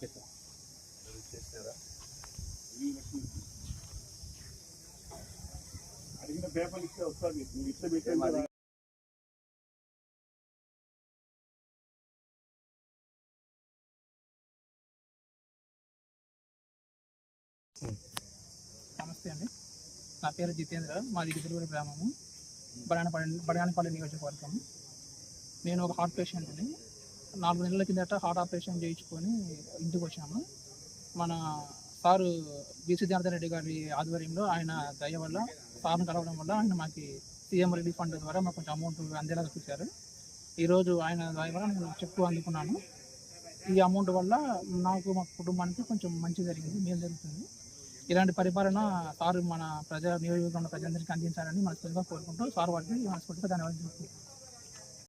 చేసినారా అడిగిన పేపర్ ఇస్తే వస్తుంది నువ్వు ఇట్లా పెట్టే నమస్తే అండి. నా పేరు జితేంద్ర. మాది గిద్దలూరు గ్రామము. బడానపల్లి బడానపల్లి నియోజకవర్గం నేను ఒక హార్ట్ పేషెంట్ని. నాలుగు నెలల కిందట హార్ట్ ఆపరేషన్ చేయించుకొని ఇంటికి వచ్చాము. మన సారు బీసీ జనార్దన్ రెడ్డి గారి ఆధ్వర్యంలో ఆయన దయ వల్ల సార్ను కలవడం వల్ల ఆయన మాకు సీఎం రిలీఫ్ ఫండ్ ద్వారా మాకు కొంచెం అమౌంట్ అందేలా చూశారు. ఈరోజు ఆయన దయ వల్ల నేను చెక్ అందుకున్నాను. ఈ అమౌంట్ వల్ల నాకు మా కుటుంబానికి కొంచెం మంచి జరిగింది మేలు జరుగుతుంది. ఇలాంటి పరిపాలన సార్ మన ప్రజా నియోజకవర్గంలో ప్రజలందరికీ అందించాలని మనస్ఫూర్తిగా కోరుకుంటూ సార్ వారికి మనస్ఫూర్తిగా ధన్యవాదాలు